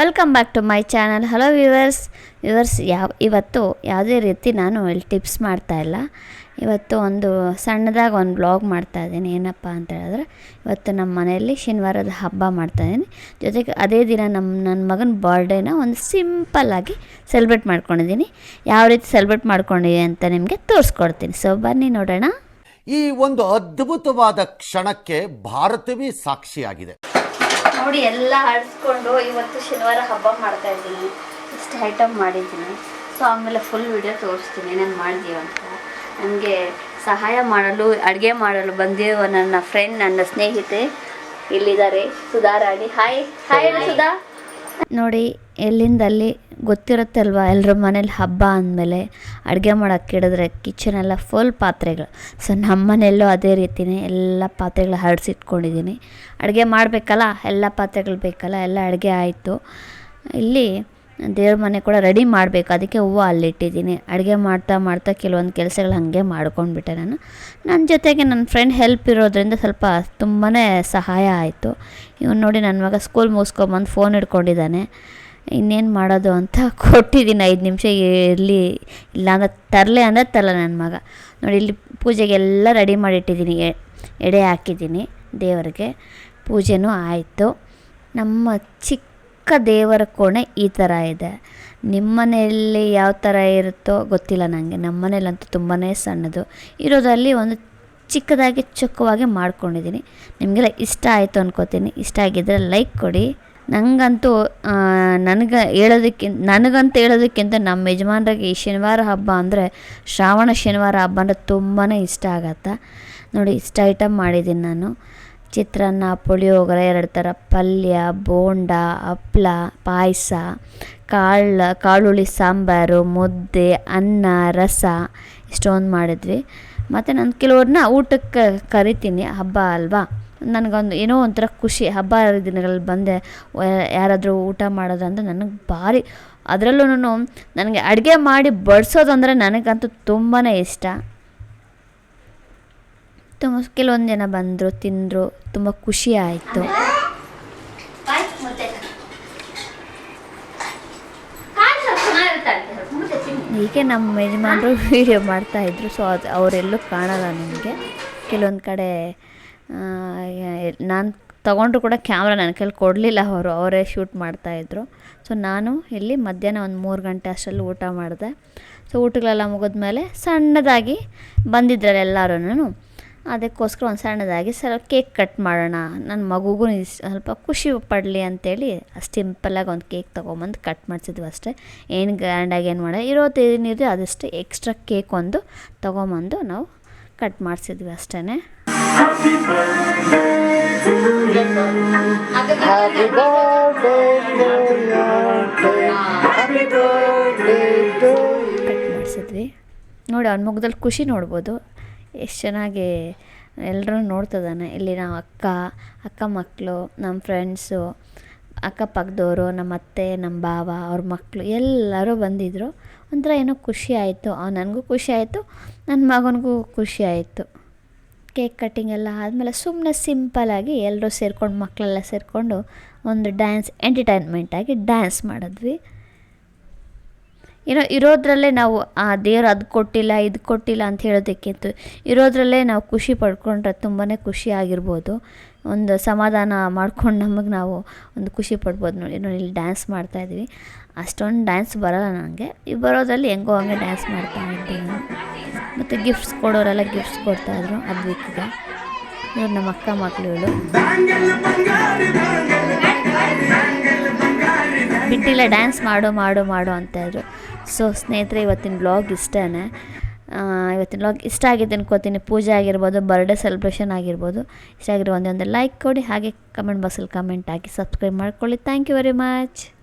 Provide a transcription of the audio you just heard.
Welcome back to my channel hello viewers viewers ಯಾವ ಇವತ್ತು ಯಾವುದೇ ರೀತಿ ನಾನು ಇಲ್ಲಿ ಟಿಪ್ಸ್ ಮಾಡ್ತಾ ಇಲ್ಲ. ಇವತ್ತು ಒಂದು ಸಣ್ಣದಾಗಿ ಒಂದು ಬ್ಲಾಗ್ ಮಾಡ್ತಾ ಇದ್ದೀನಿ. ಏನಪ್ಪ ಅಂತ ಹೇಳಿದ್ರೆ, ಇವತ್ತು ನಮ್ಮ ಮನೆಯಲ್ಲಿ ಶನಿವಾರದ ಹಬ್ಬ ಮಾಡ್ತಾ ಇದ್ದೀನಿ. ಜೊತೆಗೆ ಅದೇ ದಿನ ನಮ್ಮ, ನನ್ನ ಮಗನ ಬರ್ಡೇನ ಒಂದು ಸಿಂಪಲ್ಲಾಗಿ ಸೆಲೆಬ್ರೇಟ್ ಮಾಡ್ಕೊಂಡಿದ್ದೀನಿ. ಯಾವ ರೀತಿ ಸೆಲೆಬ್ರೇಟ್ ಮಾಡ್ಕೊಂಡಿದ್ದೀನಿ ಅಂತ ನಿಮಗೆ ತೋರಿಸ್ಕೊಡ್ತೀನಿ. ಸೊ ಬನ್ನಿ ನೋಡೋಣ. ಈ ಒಂದು ಅದ್ಭುತವಾದ ಕ್ಷಣಕ್ಕೆ ಭಾರತವೇ ಸಾಕ್ಷಿಯಾಗಿದೆ. ನೋಡಿ ಎಲ್ಲ ಆಡಿಸ್ಕೊಂಡು ಇವತ್ತು ಶನಿವಾರ ಹಬ್ಬ ಮಾಡ್ತಾ ಇದ್ದೀನಿ. ಇಷ್ಟು ಐಟಮ್ ಮಾಡಿದ್ದೀನಿ. ಸೊ ಆಮೇಲೆ ಫುಲ್ ವಿಡಿಯೋ ತೋರಿಸ್ತೀನಿ, ನಾನು ಅಂತ. ನನಗೆ ಸಹಾಯ ಮಾಡಲು, ಅಡುಗೆ ಮಾಡಲು ಬಂದಿರುವ ನನ್ನ ಫ್ರೆಂಡ್ ನನ್ನ ಸ್ನೇಹಿತೆ ಇಲ್ಲಿದ್ದಾರೆ. Sudharani hi hi Sudha. ನೋಡಿ ಎಲ್ಲಿಂದ ಅಲ್ಲಿ ಗೊತ್ತಿರುತ್ತಲ್ವ ಎಲ್ಲರ ಮನೇಲಿ ಹಬ್ಬ ಅಂದಮೇಲೆ ಅಡುಗೆ ಹಿಡಿದ್ರೆ ಕಿಚನೆಲ್ಲ ಫುಲ್ ಪಾತ್ರೆಗಳು. ಸೊ ನಮ್ಮ ಮನೆಯಲ್ಲೂ ಅದೇ ರೀತಿಯೇ ಎಲ್ಲ ಪಾತ್ರೆಗಳು ಹರಡಿಸಿಟ್ಕೊಂಡಿದ್ದೀನಿ ಅಡುಗೆ ಮಾಡಬೇಕಲ್ಲ, ಎಲ್ಲ ಪಾತ್ರೆಗಳು ಬೇಕಲ್ಲ, ಎಲ್ಲ ಅಡುಗೆ ಆಯಿತು. ಇಲ್ಲಿ ದೇವ್ರ ಮನೆ ಕೂಡ ರೆಡಿ ಮಾಡಬೇಕು. ಅದಕ್ಕೆ ಹೂವು ಅಲ್ಲಿಟ್ಟಿದ್ದೀನಿ. ಅಡುಗೆ ಮಾಡ್ತಾ ಮಾಡ್ತಾ ಕೆಲವೊಂದು ಕೆಲಸಗಳು ಹಾಗೆ ಮಾಡ್ಕೊಂಡ್ಬಿಟ್ಟೆ ನಾನು. ನನ್ನ ಜೊತೆಗೆ ನನ್ನ ಫ್ರೆಂಡ್ ಹೆಲ್ಪ್ ಇರೋದ್ರಿಂದ ಸ್ವಲ್ಪ ತುಂಬಾ ಸಹಾಯ ಆಯಿತು. ಇವನು ನೋಡಿ ನನ್ನ ಮಗ ಸ್ಕೂಲ್ ಮುಗಿಸ್ಕೊಂಬಂದು ಫೋನ್ ಹಿಡ್ಕೊಂಡಿದ್ದಾನೆ. ಇನ್ನೇನು ಮಾಡೋದು ಅಂತ ಕೊಟ್ಟಿದ್ದೀನಿ ಐದು ನಿಮಿಷ ಇರಲಿ ಇಲ್ಲ ಅಂದ್ರೆ ತರಲೆ ಅಂದರೆ ತರಲ್ಲ ನನ್ನ ಮಗ. ನೋಡಿ ಇಲ್ಲಿ ಪೂಜೆಗೆಲ್ಲ ರೆಡಿ ಮಾಡಿಟ್ಟಿದ್ದೀನಿ ಎಡೆ ಹಾಕಿದ್ದೀನಿ ದೇವರಿಗೆ. ಪೂಜೆನೂ ಆಯಿತು. ನಮ್ಮ ಚಿಕ್ಕ ದೇವರ ಕೋಣೆ ಈ ಥರ ಇದೆ. ನಿಮ್ಮ ಮನೆಯಲ್ಲಿ ಯಾವ ಥರ ಇರುತ್ತೋ ಗೊತ್ತಿಲ್ಲ ನನಗೆ ನಮ್ಮ ಮನೇಲಂತೂ ತುಂಬಾ ಸಣ್ಣದು. ಇರೋದರಲ್ಲಿ ಒಂದು ಚಿಕ್ಕದಾಗಿ ಚೊಕ್ಕವಾಗಿ ಮಾಡ್ಕೊಂಡಿದ್ದೀನಿ ನಿಮಗೆಲ್ಲ ಇಷ್ಟ ಆಯಿತು ಅನ್ಕೋತೀನಿ. ಇಷ್ಟ ಆಗಿದ್ದರೆ ಲೈಕ್ ಕೊಡಿ. ನನಗಂತೂ ನನಗೆ ಹೇಳೋದಕ್ಕಿಂತ ನನಗಂತ ಹೇಳೋದಕ್ಕಿಂತ ನಮ್ಮ ಯಜಮಾನ್ರಿಗೆ ಈ ಶನಿವಾರ ಹಬ್ಬ ಅಂದರೆ ಶ್ರಾವಣ ಶನಿವಾರ ಹಬ್ಬ ಅಂದರೆ ತುಂಬಾ ಇಷ್ಟ ಆಗತ್ತೆ. ನೋಡಿ, ಇಷ್ಟ ಐಟಮ್ ಮಾಡಿದ್ದೀನಿ ನಾನು. ಚಿತ್ರಾನ್ನ, ಪುಳಿಯೋಗರೆ, ಎರಡು ಥರ ಪಲ್ಯ, ಬೋಂಡ, ಹಪ್ಳ, ಪಾಯಸ ಕಾಳು ಕಾಳುಳ್ಳಿ, ಸಾಂಬಾರು, ಮುದ್ದೆ, ಅನ್ನ, ರಸ ಇಷ್ಟೊಂದು ಮಾಡಿದ್ವಿ. ಮತ್ತು ನಾನು ಕೆಲವ್ರನ್ನ ಊಟಕ್ಕೆ ಕರಿತೀನಿ, ಹಬ್ಬ ಅಲ್ವಾ? ನನಗೊಂದು ಏನೋ ಒಂಥರ ಖುಷಿ. ಹಬ್ಬ ಹರಿದಿನಗಳಲ್ಲಿ ಬಂದೆ ಯಾರಾದರೂ ಊಟ ಮಾಡೋದಂದ್ರೆ ನನಗೆ ಭಾರಿ. ಅದರಲ್ಲೂ ನನಗೆ ಅಡುಗೆ ಮಾಡಿ ಬಡಿಸೋದಂದರೆ ನನಗಂತೂ ತುಂಬಾ ಇಷ್ಟ. ತುಂಬ ಕೆಲವೊಂದು ಜನ ಬಂದರು, ತಿಂದರು, ತುಂಬ ಖುಷಿ ಆಯಿತು. ಹೀಗೆ ನಮ್ಮ ಯಜಮಾನರು ವೀಡಿಯೋ ಮಾಡ್ತಾಯಿದ್ರು ಸೊ ಅದು, ಅವರೆಲ್ಲೂ ಕಾಣಲ್ಲ ನಿಮಗೆ ಕೆಲವೊಂದು ಕಡೆ ನಾನು ತಗೊಂಡ್ರು ಕೂಡ ಕ್ಯಾಮ್ರಾ ನನ್ನ ಕೈಲಿ ಕೊಡಲಿಲ್ಲ ಅವರು, ಅವರೇ ಶೂಟ್ ಮಾಡ್ತಾಯಿದ್ರು ಸೊ ನಾನು ಇಲ್ಲಿ ಮಧ್ಯಾಹ್ನ ಒಂದು ಮೂರು ಗಂಟೆ ಅಷ್ಟರಲ್ಲಿ ಊಟ ಮಾಡಿದೆ. ಸೊ ಊಟಗಳೆಲ್ಲ ಮುಗಿದ್ಮೇಲೆ ಸಣ್ಣದಾಗಿ ಬಂದಿದ್ರಲ್ಲ ಎಲ್ಲರೂ ಅದಕ್ಕೋಸ್ಕರ ಒಂದು ಸಣ್ಣದಾಗಿ ಸ್ವಲ್ಪ ಕೇಕ್ ಕಟ್ ಮಾಡೋಣ ನನ್ನ ಮಗುಗೂ ಸ್ವಲ್ಪ ಖುಷಿ ಪಡಲಿ ಅಂತೇಳಿ ಸಿಂಪಲ್ಲಾಗಿ ಒಂದು ಕೇಕ್ ತೊಗೊಂಬಂದು ಕಟ್ ಮಾಡಿಸಿದ್ವಿ ಅಷ್ಟೇ. ಏನು ಗ್ರ್ಯಾಂಡಾಗಿ ಏನು ಮಾಡೋ, ಇರೋದು ಏನಿದೆ ಅದಷ್ಟೇ ಎಕ್ಸ್ಟ್ರಾ ಕೇಕ್ ಒಂದು ತೊಗೊಂಬಂದು ನಾವು ಕಟ್ ಮಾಡಿಸಿದ್ವಿ ಅಷ್ಟೇ ಕಟ್ ಮಾಡಿಸಿದ್ವಿ. ನೋಡಿ, ಅವ್ನ ಮುಖದಲ್ಲಿ ಖುಷಿ ನೋಡ್ಬೋದು. ಎಷ್ಟು ಚೆನ್ನಾಗಿ ಎಲ್ಲರೂ ನೋಡ್ತಿದ್ದಾನೆ ಇಲ್ಲಿ ನಾವು ಅಕ್ಕ ಅಕ್ಕ ಮಕ್ಕಳು ನಮ್ಮ ಫ್ರೆಂಡ್ಸು ಅಕ್ಕಪಕ್ಕದವರು ನಮ್ಮ ಅತ್ತೆ ನಮ್ಮ ಭಾವ, ಅವ್ರ ಮಕ್ಕಳು ಎಲ್ಲರೂ ಬಂದಿದ್ದರು ಒಂಥರ ಏನೋ ಖುಷಿ ಆಯಿತು. ನನಗೂ ಖುಷಿ ಆಯಿತು ನನ್ನ ಮಗನಿಗೂ ಖುಷಿ ಆಯಿತು. ಕೇಕ್ ಕಟ್ಟಿಂಗ್ ಎಲ್ಲ ಆದಮೇಲೆ ಸುಮ್ಮನೆ ಸಿಂಪಲಾಗಿ ಎಲ್ಲರೂ ಸೇರ್ಕೊಂಡು ಮಕ್ಕಳೆಲ್ಲ ಸೇರಿಕೊಂಡು ಒಂದು ಡ್ಯಾನ್ಸ್ ಎಂಟರ್ಟೈನ್ಮೆಂಟಾಗಿ ಡ್ಯಾನ್ಸ್ ಮಾಡಿದ್ವಿ. ಏನೋ ಇರೋದ್ರಲ್ಲೇ ನಾವು, ಆ, ದೇವ್ರು ಅದು ಕೊಟ್ಟಿಲ್ಲ, ಇದು ಕೊಟ್ಟಿಲ್ಲ ಅಂತ ಹೇಳೋದಕ್ಕಿಂತ ಇರೋದ್ರಲ್ಲೇ ನಾವು ಖುಷಿ ಪಡ್ಕೊಂಡ್ರೆ ತುಂಬಾ ಖುಷಿ ಆಗಿರ್ಬೋದು. ಒಂದು ಸಮಾಧಾನ ಮಾಡ್ಕೊಂಡು ನಮಗೆ ನಾವು ಒಂದು ಖುಷಿ ಪಡ್ಬೋದು ನೋಡಿ ನೋಡಿ ಇಲ್ಲಿ ಡ್ಯಾನ್ಸ್ ಮಾಡ್ತಾಯಿದ್ವಿ ಅಷ್ಟೊಂದು ಡ್ಯಾನ್ಸ್ ಬರೋಲ್ಲ ನನಗೆ ಈ ಬರೋದ್ರಲ್ಲಿ ಹೆಂಗೋ ಹಂಗೆ ಡ್ಯಾನ್ಸ್ ಮಾಡ್ತಾ ಇದ್ದೀನಿ. ಮತ್ತು ಗಿಫ್ಟ್ಸ್ ಕೊಡೋರೆಲ್ಲ ಗಿಫ್ಟ್ಸ್ ಕೊಡ್ತಾಯಿದ್ರು ಅದ್ವಿಕ್ಗೆ ಇವ್ರು ನಮ್ಮ ಅಕ್ಕ ಮಕ್ಕಳು ಇವಳು. ಬಿಟ್ಟಿಲ್ಲ ಡ್ಯಾನ್ಸ್ ಮಾಡು ಮಾಡು ಮಾಡು ಅಂತ ಇದ್ರು. ಸೊ ಸ್ನೇಹಿತರೆ, ಇವತ್ತಿನ ಬ್ಲಾಗ್ ಇಷ್ಟೇ ಇವತ್ತಿನ ಬ್ಲಾಗ್ ಇಷ್ಟ ಆಗಿದೆ ಅನ್ಕೋತೀನಿ. ಪೂಜೆ ಆಗಿರ್ಬೋದು ಬರ್ಡೇ ಸೆಲೆಬ್ರೇಷನ್ ಆಗಿರ್ಬೋದು. ಇಷ್ಟ ಆಗಿರೋ ಒಂದೇ ಒಂದು ಲೈಕ್ ಕೊಡಿ. ಹಾಗೆ ಕಮೆಂಟ್ ಬಾಕ್ಸಲ್ಲಿ ಕಮೆಂಟ್ ಹಾಕಿ ಸಬ್ಸ್ಕ್ರೈಬ್ ಮಾಡ್ಕೊಳ್ಳಿ. Thank you very much